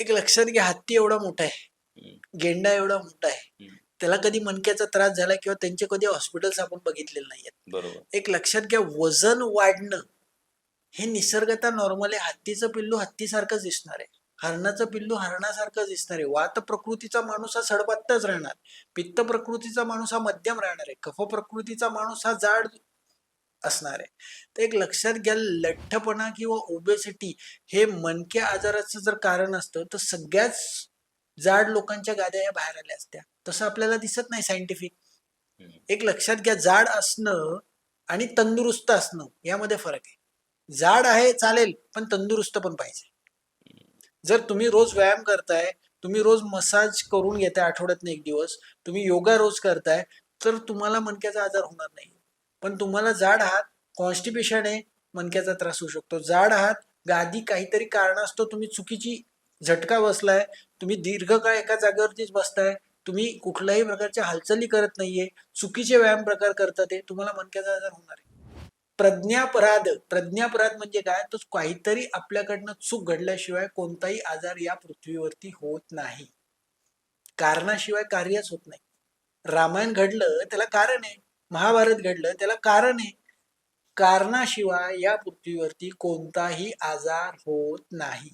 एक लक्षात घ्या हत्ती एवढा मोठा आहे. गेंडा एवढा मोठा आहे. त्याला कधी मणक्याचा त्रास झाला किंवा त्यांचे कधी हॉस्पिटल्स आपण बघितलेले नाहीयेत. बरोबर. एक लक्षात घ्या वजन वाढणं हे निसर्गता नॉर्मल आहे. हत्तीचं पिल्लू हत्तीसारखंच दिसणार आहे. हरणाचं पिल्लू हरणासारखंच दिसणार आहे. वात प्रकृतीचा माणूस हा सडपात्ताच राहणार. पित्त प्रकृतीचा माणूस हा मध्यम राहणार आहे. कफ प्रकृतीचा माणूस हा जाड असणार आहे. तर एक लक्षात घ्या लठ्ठपणा किंवा ओबेसिटी हे मनक्या आजाराचं जर कारण असतं तर सगळ्याच जाड लोकांच्या गाद्या या बाहेर आल्या असत्या. तसं आपल्याला दिसत नाही सायंटिफिक एक लक्षात घ्या जाड असणं आणि तंदुरुस्त असणं यामध्ये फरक आहे. जाड आहे चालेल पण तंदुरुस्त पण पाहिजे. जर तुम्ही रोज व्यायाम करताय तुम्ही रोज मसाज करून घेताय आठवड्यातनं एक दिवस तुम्ही योगा रोज करताय तर तुम्हाला मनक्याचा आजार होणार नाही. पण तुम्हाला जाड आहात कॉन्स्टिपेशन आहे मनक्याचा त्रास होऊ शकतो. जाड आहात गादी काहीतरी कारणास्तव तुम्ही चुकीची झटका बसलाय तुम्ही दीर्घकाळ एका जागेवरतीच बसताय तुम्ही कुठल्याही प्रकारच्या हालचाली करत नाहीये चुकीचे व्यायाम प्रकार करतात ते तुम्हाला मनक्याचा आजार होणार आहे. प्रज्ञापराध प्रज्ञापराध म्हणजे काय? तो काहीतरी आपल्याकडनं चूक घडल्याशिवाय कोणताही आजार या पृथ्वीवरती होत नाही. कारणाशिवाय कार्यच होत नाही. रामायण घडलं त्याला कारण आहे. महाभारत घडलं त्याला कारण आहे. कारणाशिवाय या पृथ्वीवरती कोणताही आजार होत नाही.